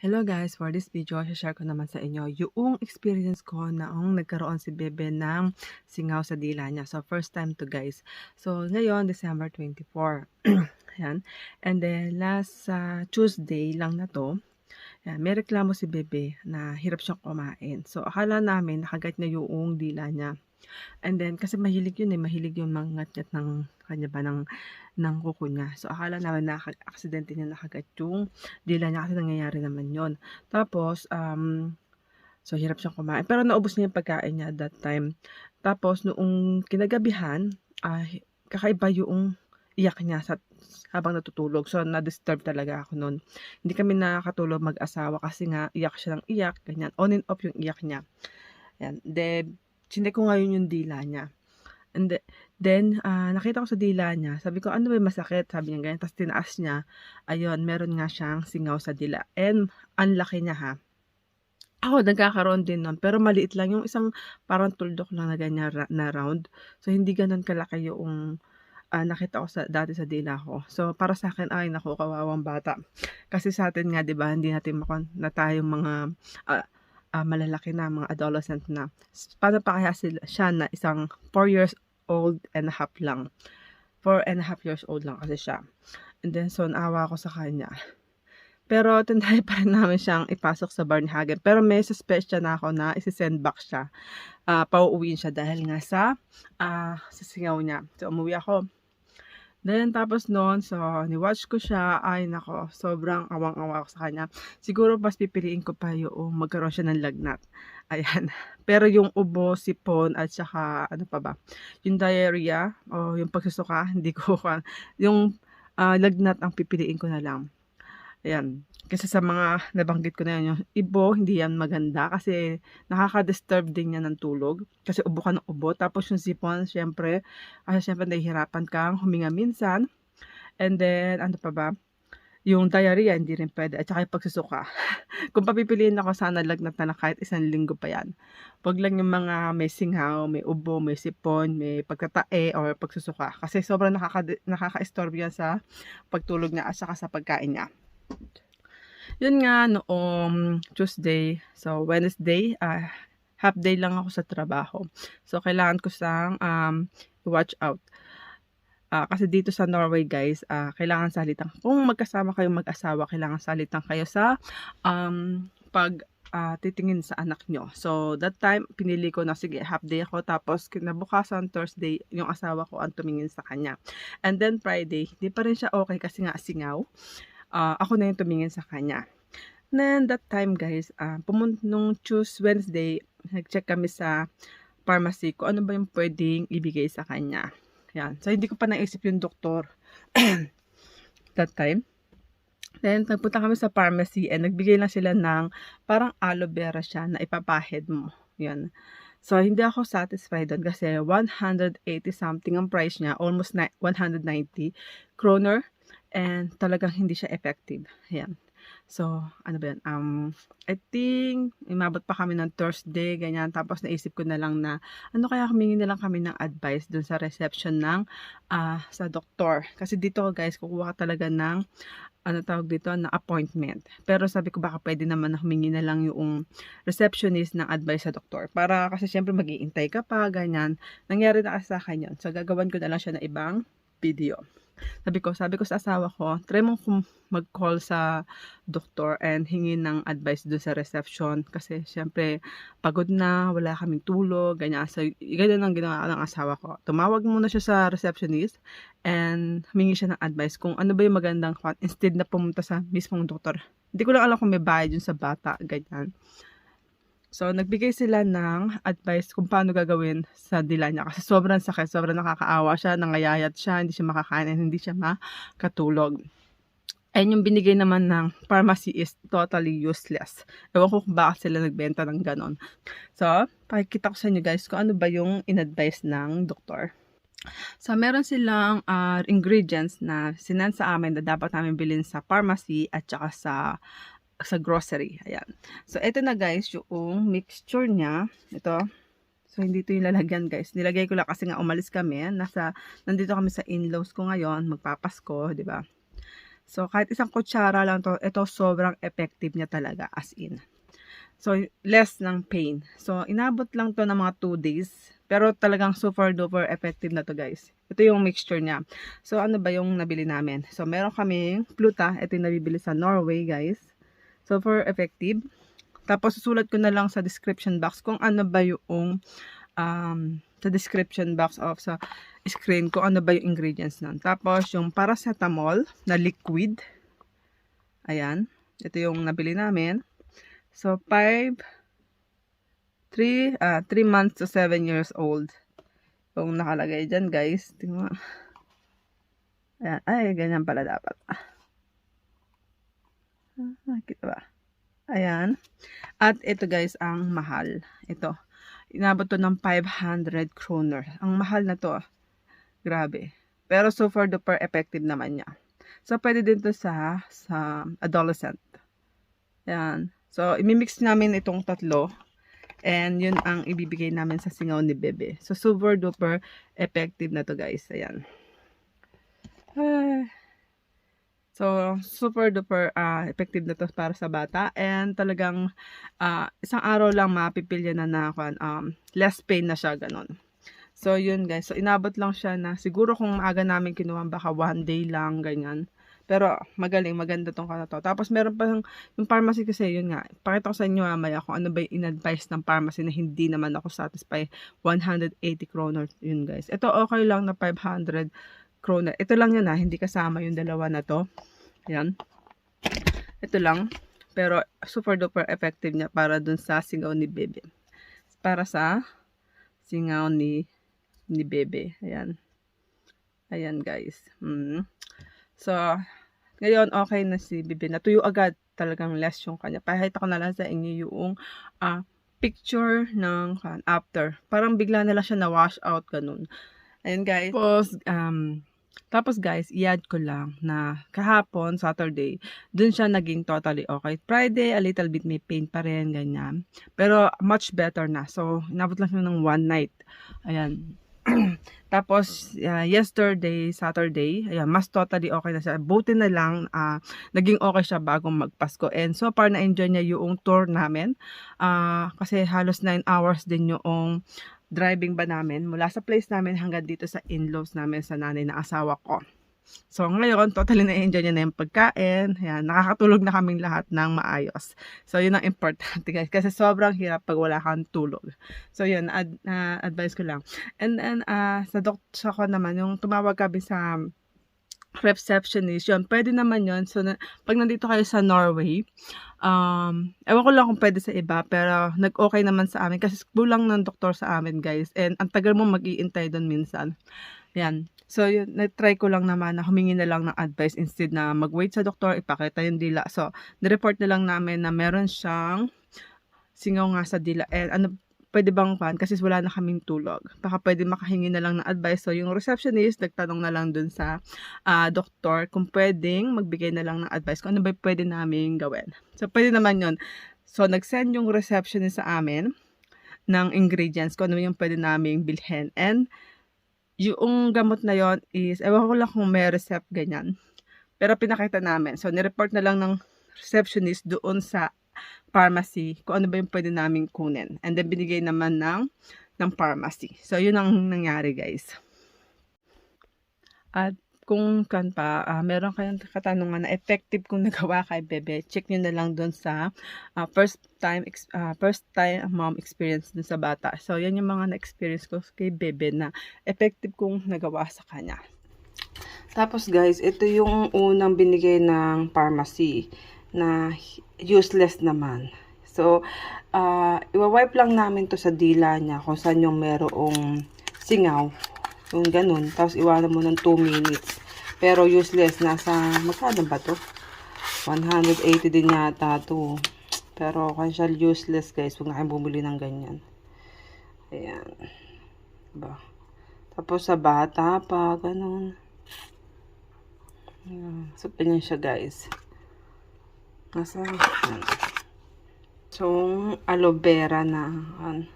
Hello guys, for this video, share ko naman sa inyo yung experience ko noong nagkaroon si Bebe ng singaw sa dila niya. So, first time to guys. So, ngayon, December 24. Yan. And then, last uh, Tuesday lang na to, yan, may reklamo si Bebe na hirap siyang kumain. So, akala namin nakagat niya yung dila niya. And then, kasi mahilig yun eh, mahilig yung mangat-ngat ng kanya ba ng, ng kuko niya. So, akala namin na aksidente niya nakagat yung dila niya kasi nangyayari naman yon Tapos, um, so hirap siyang kumain. Pero naubos niya yung pagkain niya that time. Tapos, noong kinagabihan, uh, kakaiba yung iyak niya sa habang natutulog. So, na-disturb talaga ako noon. Hindi kami nakakatulog mag-asawa kasi nga iyak siya ng iyak, ganyan. On and off yung iyak niya. Yan. Then, Chine ko ngayon yung dila niya. And the, then, uh, nakita ko sa dila niya. Sabi ko, ano ba masakit? Sabi niya ganyan. Tapos tinaas niya. Ayun, meron nga siyang singaw sa dila. And, ang laki niya ha. Ako, nagkakaroon din nun. Pero maliit lang. Yung isang parang tuldok lang na ganyan na round. So, hindi ganun kalaki yung uh, nakita ko sa, dati sa dila ko. So, para sa akin, ay, naku, kawawang bata. Kasi sa atin nga, di ba, hindi natin makon na tayong mga, uh, uh, malalaki na, mga adolescent na. Paano pa kaya sila, siya na isang 4 years old and a half lang. 4 and a half years old lang kasi siya. And then, so, naawa ko sa kanya. Pero, tinry pa rin namin siyang ipasok sa Barnhagen. Pero may suspect siya na ako na isi-send back siya. Uh, pauuwiin siya dahil nga sa, uh, sa singaw niya. So, umuwi ako. Then, tapos noon, so, ni-watch ko siya, ay nako, sobrang awang-awa ako sa kanya. Siguro, mas pipiliin ko pa yung magkaroon siya ng lagnat. Ayan. Pero yung ubo, sipon, at saka, ano pa ba, yung diarrhea, o yung pagsusuka, hindi ko, yung uh, lagnat ang pipiliin ko na lang. Ayan. Kasi sa mga nabanggit ko na yan, yung ibo, hindi yan maganda kasi nakaka-disturb din yan ng tulog. Kasi ubo ka ng ubo. Tapos yung sipon, syempre, kasi syempre nahihirapan kang huminga minsan. And then, ano pa ba? Yung diarrhea, hindi rin pwede. At saka yung pagsusuka. Kung papipiliin ako, sana lagnat na, na kahit isang linggo pa yan. Huwag lang yung mga may singhaw, may ubo, may sipon, may pagtatae, or pagsusuka. Kasi sobrang nakaka- nakaka-istorb yan sa pagtulog niya at saka sa pagkain niya. Yun nga, noong Tuesday, so Wednesday, uh, half day lang ako sa trabaho. So, kailangan ko sang um, watch out. Uh, kasi dito sa Norway guys, uh, kailangan salitan. Kung magkasama kayo mag-asawa, kailangan salitan kayo sa um, pag uh, titingin sa anak nyo. So, that time, pinili ko na, sige, half day ako. Tapos, kinabukasan, Thursday, yung asawa ko ang tumingin sa kanya. And then, Friday, hindi pa rin siya okay kasi nga singaw uh, ako na yung tumingin sa kanya. Then that time guys, uh, pumunta nung Tuesday, Wednesday, nag-check kami sa pharmacy ko ano ba yung pwedeng ibigay sa kanya. Yan. So hindi ko pa naisip yung doktor that time. Then, nagpunta kami sa pharmacy and nagbigay lang sila ng parang aloe vera siya na ipapahid mo. Yan. So, hindi ako satisfied doon kasi 180 something ang price niya, almost 190 kroner and talagang hindi siya effective. Ayan. So, ano ba yan? Um, I think, imabot pa kami ng Thursday, ganyan. Tapos naisip ko na lang na, ano kaya humingi na lang kami ng advice dun sa reception ng, uh, sa doktor. Kasi dito guys, kukuha ka talaga ng, ano tawag dito, na appointment. Pero sabi ko baka pwede naman na humingi na lang yung receptionist ng advice sa doktor. Para kasi syempre mag-iintay ka pa, ganyan. Nangyari na kasi sa akin yun. So, gagawan ko na lang siya ng ibang video. Sabi ko, sabi ko sa asawa ko, try mo mag-call sa doktor and hingi ng advice doon sa reception kasi syempre pagod na, wala kaming tulog, ganyan. So, ganyan ang ginawa ng asawa ko. Tumawag muna siya sa receptionist and humingi siya ng advice kung ano ba yung magandang instead na pumunta sa mismong doktor. Hindi ko lang alam kung may bayad yun sa bata, ganyan. So, nagbigay sila ng advice kung paano gagawin sa dila niya. Kasi sobrang sakit, sobrang nakakaawa siya, nangayayat siya, hindi siya makakain, hindi siya makatulog. And yung binigay naman ng pharmacy is totally useless. Ewan ko kung bakit sila nagbenta ng ganon. So, pakikita ko sa inyo guys kung ano ba yung in-advise ng doktor. So, meron silang uh, ingredients na sinan sa amin na dapat namin bilhin sa pharmacy at saka sa sa grocery. Ayan. So, ito na guys, yung mixture niya. Ito. So, hindi ito yung lalagyan guys. Nilagay ko lang kasi nga umalis kami. Nasa, nandito kami sa in-laws ko ngayon. Magpapasko, ba? So, kahit isang kutsara lang to, ito sobrang effective niya talaga, as in. So, less ng pain. So, inabot lang to ng mga 2 days. Pero talagang super duper effective na to guys. Ito yung mixture niya. So, ano ba yung nabili namin? So, meron kaming Pluta. Ito yung nabibili sa Norway guys. Super effective. Tapos, susulat ko na lang sa description box kung ano ba yung um, sa description box of sa screen kung ano ba yung ingredients nun. Tapos, yung paracetamol na liquid. Ayan. Ito yung nabili namin. So, 5, 3, ah, 3 months to 7 years old. Yung nakalagay dyan, guys. Tingnan. Ayan. Ay, ganyan pala dapat. Nakita ba? Ayan. At ito, guys, ang mahal. Ito. Inabot to ng 500 kroner. Ang mahal na to. ah. Grabe. Pero super duper effective naman niya. So, pwede din to sa, sa adolescent. Ayan. So, imimix namin itong tatlo. And yun ang ibibigay namin sa singaw ni Bebe. So, super duper effective na to guys. Ayan. Ay. So, super duper ah, effective na to para sa bata. And talagang ah, isang araw lang mapipilya na na um, less pain na siya, ganun. So, yun guys. So, inabot lang siya na siguro kung maaga namin kinuha, baka one day lang, ganyan. Pero magaling, maganda tong kana to. Tapos meron pa yung, yung pharmacy kasi, yun nga, pakita ko sa inyo mamaya kung ano ba yung in-advise ng pharmacy na hindi naman ako satisfied. 180 kroner yun guys. Ito okay lang na 500 kroner. Ito lang yun ha, hindi kasama yung dalawa na to. Yan. Ito lang. Pero super duper effective niya para dun sa singaw ni Bebe. Para sa singaw ni ni Bebe. Ayan. Ayan guys. Mm. So, ngayon, okay na si Bibi. Natuyo agad talagang less yung kanya. Pahita ko na lang sa inyo yung ah, picture ng kan, after. Parang bigla na lang siya na-wash out, ganun. Ayun guys. Tapos, um, tapos guys, i-add ko lang na kahapon, Saturday, dun siya naging totally okay. Friday, a little bit may pain pa rin, ganyan. Pero much better na. So, inabot lang siya ng one night. Ayan. Tapos, uh, yesterday, Saturday, ayan, mas totally okay na siya. Buti na lang, ah, naging okay siya bago magpasko. And so far, na-enjoy niya yung tour namin. Ah, kasi halos 9 hours din yung driving ba namin mula sa place namin hanggang dito sa in-laws namin sa nanay na asawa ko. So, ngayon, totally na-enjoy niya na yung pagkain. Ayan, nakakatulog na kaming lahat ng maayos. So, yun ang importante guys. Kasi sobrang hirap pag wala kang tulog. So, yun, ad, ah, advice ko lang. And then, ah, sa doktor ko naman, yung tumawag kami sa receptionist, yun, pwede naman yun. So, na, pag nandito kayo sa Norway, um, ewan ko lang kung pwede sa iba, pero nag-okay naman sa amin kasi kulang ng doktor sa amin, guys. And ang tagal mo mag-iintay doon minsan. Yan. So, yun, na-try ko lang naman na humingi na lang ng advice instead na mag-wait sa doktor, ipakita yung dila. So, nireport na lang namin na meron siyang singaw nga sa dila. And ano, pwede bang pan? Kasi wala na kaming tulog. Baka pwede makahingi na lang ng advice. So, yung receptionist, nagtanong na lang dun sa ah, doktor kung pwedeng magbigay na lang ng advice kung ano ba pwede namin gawin. So, pwede naman yun. So, nag-send yung receptionist sa amin ng ingredients kung ano yung pwede namin bilhin. And, yung gamot na yon is, ewan ko lang kung may recept ganyan. Pero pinakita namin. So, nireport na lang ng receptionist doon sa pharmacy kung ano ba yung pwede namin kunin. And then, binigay naman ng, ng pharmacy. So, yun ang nangyari, guys. At kung kan pa, ah, meron kayong katanungan na effective kung nagawa kay Bebe, check nyo na lang doon sa ah, first time ah, first time mom experience dun sa bata. So, yan yung mga na-experience ko kay Bebe na effective kung nagawa sa kanya. Tapos guys, ito yung unang binigay ng pharmacy na useless naman. So, uh, iwa-wipe lang namin to sa dila niya kung saan yung merong singaw. Yung ganun. Tapos iwanan mo ng 2 minutes. Pero useless. Nasa, magkano ba to? 180 din yata to. Pero kung siya useless guys, huwag na kayong bumili ng ganyan. Ayan. Diba? Tapos sa bata pa, ganun. Ayan. So, ganyan siya guys. Nasa, ayan. So, aloe vera na. Ayan.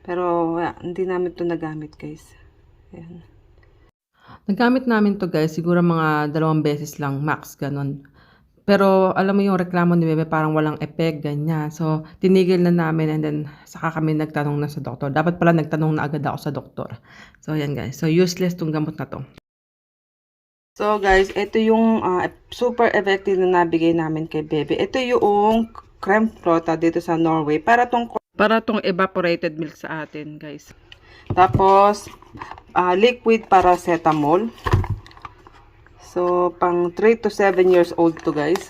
Pero, wala, hindi namin to nagamit guys. Ayan. Nagamit namin to guys, siguro mga dalawang beses lang, max, ganun. Pero alam mo yung reklamo ni Bebe parang walang effect, ganyan. So, tinigil na namin and then saka kami nagtanong na sa doktor. Dapat pala nagtanong na agad ako sa doktor. So, ayan guys. So, useless tong gamot na to. So, guys, ito yung ah, super effective na nabigay namin kay Bebe. Ito yung creme flota dito sa Norway. Para tong, para tong evaporated milk sa atin, guys. Tapos, ah, liquid paracetamol. So, pang 3 to 7 years old to guys.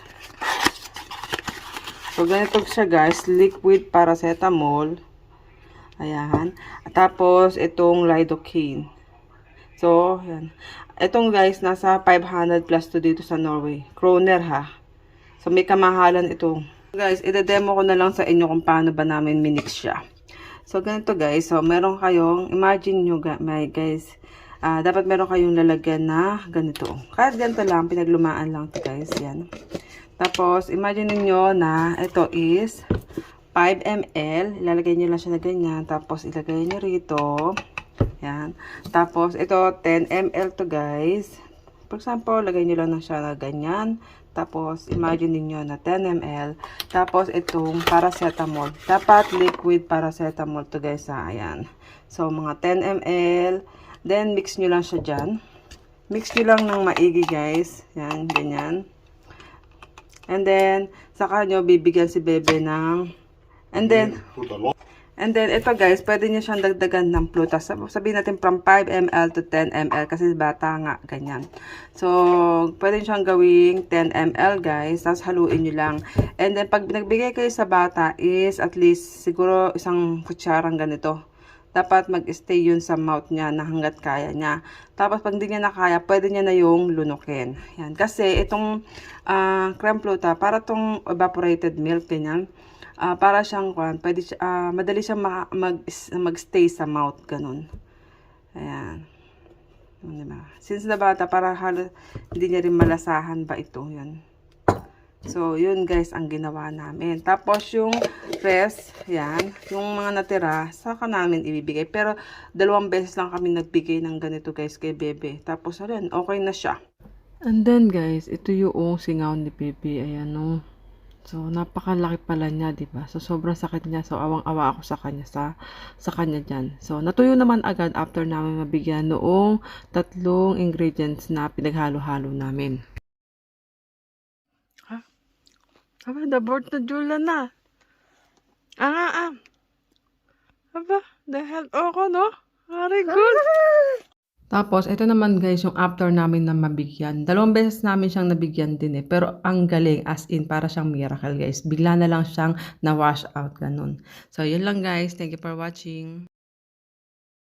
So, ganito siya guys. Liquid paracetamol. Ayan. Tapos, itong lidocaine. So, yan. Itong guys, nasa 500 plus to dito sa Norway. Kroner ha. So, may kamahalan ito. Guys, ide-demo ko na lang sa inyo kung paano ba namin minix siya. So, ganito guys. So, meron kayong, imagine nyo may guys, ah, dapat meron kayong lalagyan na ganito. Kahit ganito lang, pinaglumaan lang to guys. Yan. Tapos, imagine niyo na ito is 5 ml. Ilalagay nyo lang siya na ganyan. Tapos, ilagay nyo rito. Yan. Tapos, ito 10 ml to guys. For example, lagay nyo lang na siya na ganyan. Tapos, imagine niyo na 10 ml. Tapos, itong paracetamol. Dapat liquid paracetamol to guys ha. Ayan. So, mga 10 ml. Then, mix nyo lang siya dyan. Mix nyo lang ng maigi guys. Yan, ganyan. And then, saka nyo bibigyan si Bebe ng... And then, And then, ito guys, pwede nyo siyang dagdagan ng plutas. Sab- Sabihin natin from 5 ml to 10 ml kasi bata nga, ganyan. So, pwede nyo siyang gawing 10 ml guys, tapos haluin nyo lang. And then, pag nagbigay kayo sa bata is at least siguro isang kutsarang ganito. Dapat mag-stay yun sa mouth niya na hanggat kaya niya. Tapos, pag hindi niya na kaya, pwede niya na yung lunukin. Yan. Kasi, itong ah, creme pluta, para tong evaporated milk, ganyan. Ah, para siyang kwan, pwede siya, ah, madali siyang ma- mag, magstay sa mouth, ganun. Ayan. Diba? Since na bata, para halos hindi niya rin malasahan ba ito, yun. So, yun guys, ang ginawa namin. Tapos, yung rest, yan, yung mga natira, saka namin ibibigay. Pero, dalawang beses lang kami nagbigay ng ganito guys kay Bebe. Tapos, ayun, okay na siya. And then guys, ito yung singaw ni Bebe. Ayan, no. So, napakalaki pala niya, di ba? So, sobrang sakit niya. So, awang-awa ako sa kanya, sa, sa kanya dyan. So, natuyo naman agad after namin mabigyan noong tatlong ingredients na pinaghalo-halo namin. Ha? Aba, the board na Jula na. Ah, ah, ah. Aba, the hell ako, no? Very good. Tapos, ito naman guys, yung after namin na mabigyan. Dalawang beses namin siyang nabigyan din eh. Pero ang galing, as in, para siyang miracle guys. Bigla na lang siyang na-wash out, ganun. So, yun lang guys. Thank you for watching.